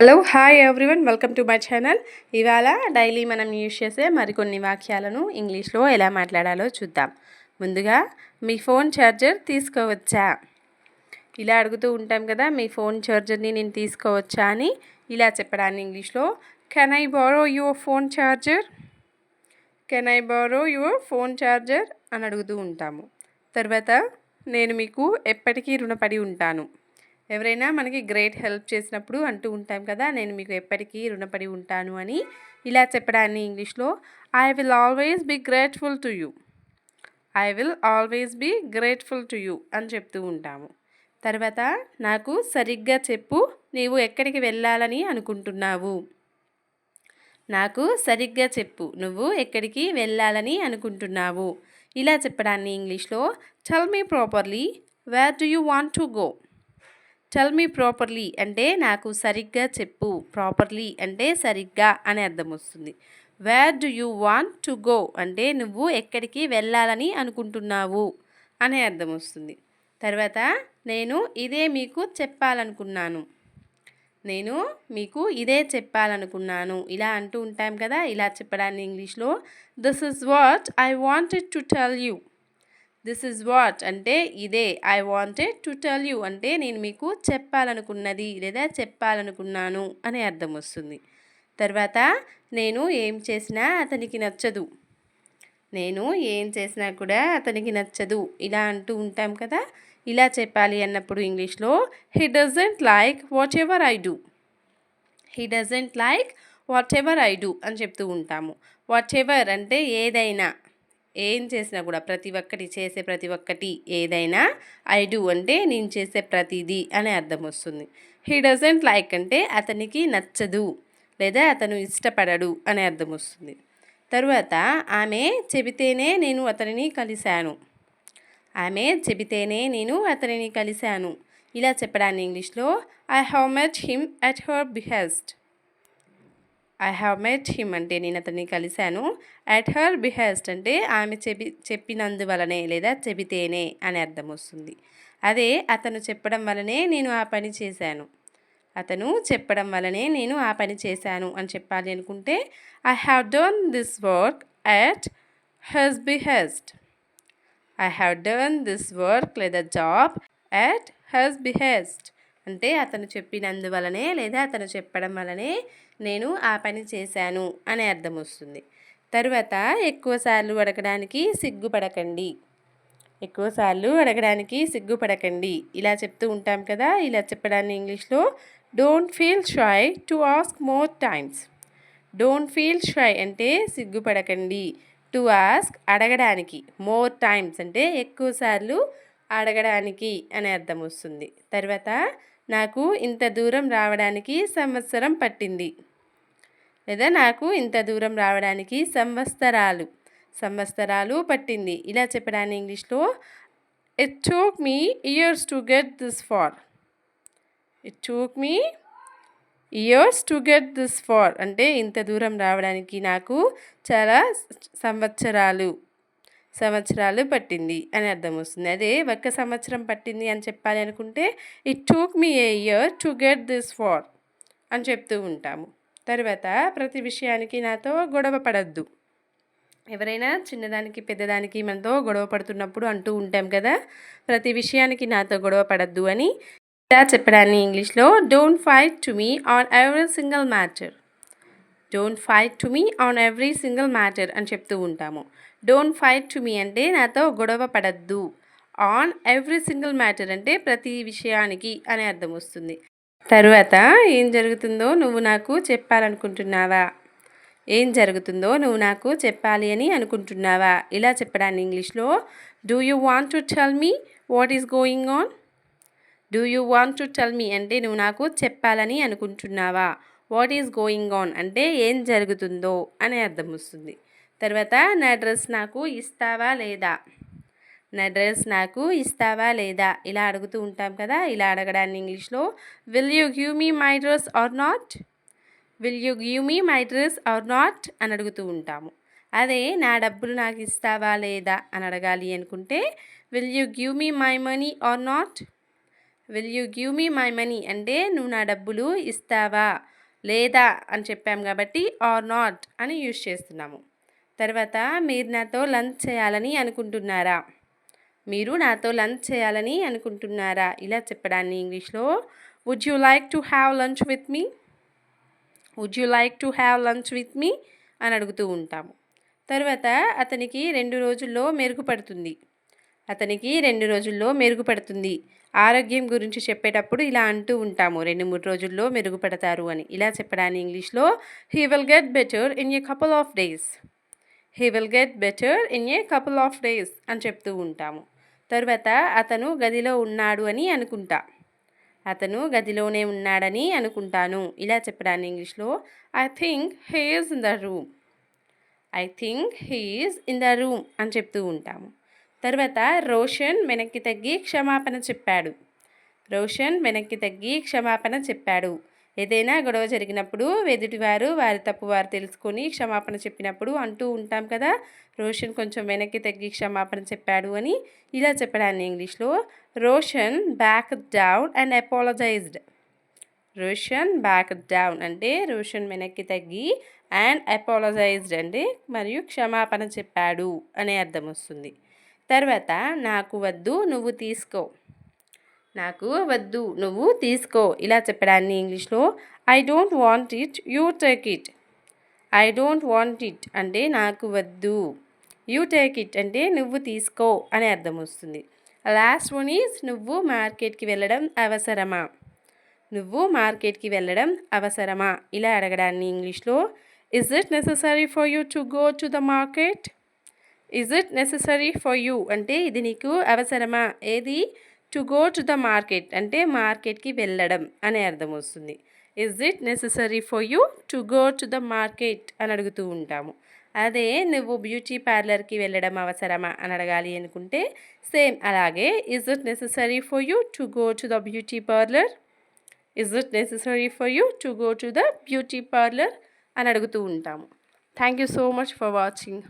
Hello hi everyone welcome to my channel ఇవాళ daily మనం use చేసే మరికొన్ని వాక్యాలను ఇంగ్లీష్లో ఎలా మాట్లాడాలో చూద్దాం. ముందుగా మీ ఫోన్ ఛార్జర్ తీసుకోవచ్చా? ఇలా అడుగుతూ ఉంటాం కదా మీ ఫోన్ ఛార్జర్ని నేను తీసుకోవచ్చా అని. ఇలా చెప్పడాన్ని ఇంగ్లీష్లో can I borrow your phone charger can I borrow your phone charger అని అడుగుతూ ఉంటాము. తర్వాత నేను మీకు ఎప్పటికీ రుణపడి ఉంటాను. ఎవరైనా మనకి గ్రేట్ హెల్ప్ చేసినప్పుడు అంటూ ఉంటాం కదా నేను మీకు ఎప్పటికీ రుణపడి ఉంటాను అని ఇలా చెప్పడాన్ని ఇంగ్లీష్లో I will always be grateful to you I will always be grateful to you అని చెప్తూ ఉంటాము. తర్వాత నాకు సరిగ్గా చెప్పు నీవు ఎక్కడికి వెళ్ళాలని అనుకుంటున్నావు? నాకు సరిగ్గా చెప్పు నువ్వు ఎక్కడికి వెళ్ళాలని అనుకుంటున్నావు? ఇలా చెప్పడాన్ని ఇంగ్లీష్లో tell me properly where do you want to go tell me properly అంటే నాకు సరిగ్గా చెప్పు. ప్రాపర్లీ అంటే సరిగ్గా అని అర్థం వస్తుంది. Where do you want to go అంటే నువ్వు ఎక్కడికి వెళ్ళాలని అనుకుంటున్నావు అనే అర్థం వస్తుంది. తర్వాత నేను ఇదే మీకు చెప్పాలనుకున్నాను. నేను మీకు ఇదే చెప్పాలనుకున్నాను. ఇలా అంటూ ఉంటాం కదా ఇలా చెప్పడాన్ని ఇంగ్లీష్లో. This is what I wanted to tell you this is what అంటే ఇదే. I wanted to tell you అంటే నేను మీకు చెప్పాలనుకున్నది లేదా చెప్పాలనుకున్నాను అనే అర్థం వస్తుంది. తర్వాత నేను ఏం చేసినా అతనికి నచ్చదు. నేను ఏం చేసినా కూడా అతనికి నచ్చదు. ఇలా అంటూ ఉంటాం కదా? ఇలా చెప్పాలి అన్నప్పుడు ఇంగ్లీష్లో he doesn't like whatever I do he doesn't like whatever I do అని చెప్తూ ఉంటాము. వాట్ ఎవర్ అంటే ఏదైనా ఏం చేసినా కూడా ప్రతి ఒక్కటి చేసే ప్రతి ఒక్కటి ఏదైనా ఐ డూ అంటే నేను చేసే ప్రతిదీ అనే అర్థం వస్తుంది. హీ డజంట్ లైక్ అంటే అతనికి నచ్చదు లేదా అతను ఇష్టపడడు అనే అర్థం వస్తుంది. తరువాత ఆమె చెబితేనే నేను అతనిని కలిశాను. ఆమె చెబితేనే నేను అతనిని కలిశాను. ఇలా చెప్పడాన్ని ఇంగ్లీష్లో I how much him at her behest I have met him అంటే నేను అతన్ని కలిశాను. అట్ హర్ బిహెస్ట్ అంటే ఆమె చెప్పి చెప్పినందువలనే లేదా చెబితేనే అని అర్థం వస్తుంది. అదే అతను చెప్పడం వలనే నేను ఆ పని చేశాను. అతను చెప్పడం వలనే నేను ఆ పని చేశాను అని చెప్పాలి అనుకుంటే I have done this work at his behest I have done this work లేదా జాబ్ అట్ హెస్ బిహెస్ట్ అంటే అతను చెప్పినందువలనే లేదా అతను చెప్పడం వలనే నేను ఆ పని చేశాను అనే అర్థం వస్తుంది. తరువాత ఎక్కువసార్లు అడగడానికి సిగ్గుపడకండి. ఎక్కువసార్లు అడగడానికి సిగ్గుపడకండి. ఇలా చెప్తూ ఉంటాం కదా ఇలా చెప్పడాన్ని ఇంగ్లీష్లో don't feel shy to ask more times don't feel shy అంటే సిగ్గుపడకండి. టు ఆస్క్ అడగడానికి మోర్ టైమ్స్ అంటే ఎక్కువసార్లు అడగడానికి అనే అర్థం వస్తుంది. తర్వాత నాకు ఇంత దూరం రావడానికి సంవత్సరం పట్టింది. లేదా నాకు ఇంత దూరం రావడానికి సంవత్సరాలు సంవత్సరాలు పట్టింది. ఇలా చెప్పడానికి ఇంగ్లీష్లో it took me years to get this far it took me years to get this far అంటే ఇంత దూరం రావడానికి నాకు చాలా సంవత్సరాలు సంవత్సరాలు పట్టింది అని అర్థం వస్తుంది. అదే ఒక్క సంవత్సరం పట్టింది అని చెప్పాలి అనుకుంటే it took me a year to get this far అని చెప్తూ ఉంటాము. తర్వాత ప్రతి విషయానికి నాతో గొడవ పడద్దు. ఎవరైనా చిన్నదానికి పెద్దదానికి మనతో గొడవ పడుతున్నప్పుడు అంటూ ఉంటాం కదా ప్రతి విషయానికి నాతో గొడవ పడద్దు అని ఇలా చెప్పడాన్ని ఇంగ్లీష్లో don't fight to me on every single matter don't fight to me on every single matter అని చెప్తూ ఉంటాము. డోంట్ ఫైట్ టు మీ అంటే నాతో గొడవ పడద్దు. ఆన్ ఎవ్రీ సింగిల్ మ్యాటర్ అంటే ప్రతి విషయానికి అనే అర్థం వస్తుంది. తరువాత ఏం జరుగుతుందో నువ్వు నాకు చెప్పాలనుకుంటున్నావా? ఏం జరుగుతుందో నువ్వు నాకు చెప్పాలి అని అనుకుంటున్నావా? ఇలా చెప్పడాన్ని ఇంగ్లీష్లో do you want to tell me what is going on do you want to tell me అంటే నువ్వు నాకు చెప్పాలని అనుకుంటున్నావా? వాట్ ఈస్ గోయింగ్ ఆన్ అంటే ఏం జరుగుతుందో అనే అర్థం వస్తుంది. తర్వాత నా డ్రెస్ నాకు ఇస్తావా లేదా? నా డ్రెస్ నాకు ఇస్తావా లేదా? ఇలా అడుగుతూ ఉంటాం కదా ఇలా అడగడాన్ని ఇంగ్లీష్లో. Will you give me my dress or not will you give me my dress or not అని అడుగుతూ ఉంటాము. అదే నా డబ్బులు నాకు ఇస్తావా లేదా అని అడగాలి అనుకుంటే will you give me my money or not will you give me my money అంటే నువ్వు నా డబ్బులు ఇస్తావా లేదా అని చెప్పాము కాబట్టి ఆర్ నాట్ అని యూజ్ చేస్తున్నాము. తర్వాత మీరు నాతో లంచ్ చేయాలని అనుకుంటున్నారా? మీరు నాతో లంచ్ చేయాలని అనుకుంటున్నారా? ఇలా చెప్పడాన్ని ఇంగ్లీష్లో. Would you like to have lunch with me would you like to have lunch with me అని అడుగుతూ ఉంటాము. తర్వాత అతనికి రెండు రోజుల్లో మెరుగుపడుతుంది. అతనికి రెండు రోజుల్లో మెరుగుపడుతుంది. ఆరోగ్యం గురించి చెప్పేటప్పుడు ఇలా అంటూ ఉంటాము. రెండు మూడు రోజుల్లో మెరుగుపడతారు అని. ఇలా చెప్పడాన్ని ఇంగ్లీష్లో. He will get better in a couple of days he will get better in a couple of days అని చెప్తూ ఉంటాము. తర్వాత అతను గదిలో ఉన్నాడు అని అనుకుంటా. అతను గదిలోనే ఉన్నాడని అనుకుంటాను. ఇలా చెప్పడాన్ని ఇంగ్లీష్లో I think he's in the room I think he's in the room అని చెప్తూ ఉంటాము. తర్వాత రోషన్ వెనక్కి తగ్గి క్షమాపణ చెప్పాడు. రోషన్ వెనక్కి తగ్గి క్షమాపణ చెప్పాడు. ఏదైనా గొడవ జరిగినప్పుడు ఎదుటివారు వారి తప్పు వారు తెలుసుకొని క్షమాపణ చెప్పినప్పుడు అంటూ ఉంటాం కదా రోషన్ కొంచెం వెనక్కి తగ్గి క్షమాపణ చెప్పాడు అని ఇలా చెప్పడాన్ని ఇంగ్లీష్లో. Roshan back down and apologised. Roshan back down అంటే రోషన్ వెనక్కి తగ్గి అండ్ అపాలజైజ్డ్ అంటే మరియు క్షమాపణ చెప్పాడు అనే అర్థం వస్తుంది. తర్వాత నాకు వద్దు నువ్వు తీసుకో. నాకు వద్దు నువ్వు తీసుకో ఇలా చెప్పడాన్ని ఇంగ్లీష్లో. I don't want it you take it I don't want it అంటే నాకు వద్దు. యూ టేక్ ఇట్ అంటే నువ్వు తీసుకో అనే అర్థం వస్తుంది. లాస్ట్ వన్ ఈజ్ నువ్వు మార్కెట్కి వెళ్ళడం అవసరమా? నువ్వు మార్కెట్కి వెళ్ళడం అవసరమా? ఇలా అడగడాన్ని ఇంగ్లీష్లో. Is it necessary for you to go to the market is it necessary for you అంటే ఇది నీకు అవసరమా? ఏది? To go to the market అంటే మార్కెట్కి వెళ్ళడం అనే అర్థం వస్తుంది. Is it necessary for you to go to the market అని అడుగుతూ ఉంటాము. అదే నువ్వు బ్యూటీ పార్లర్కి వెళ్ళడం అవసరమా అని అడగాలి అనుకుంటే సేమ్ అలాగే is it necessary for you to go to the beauty parlour? Is it necessary for you to go to the beauty parlour అని అడుగుతూ ఉంటాము. Thank you so much for watching.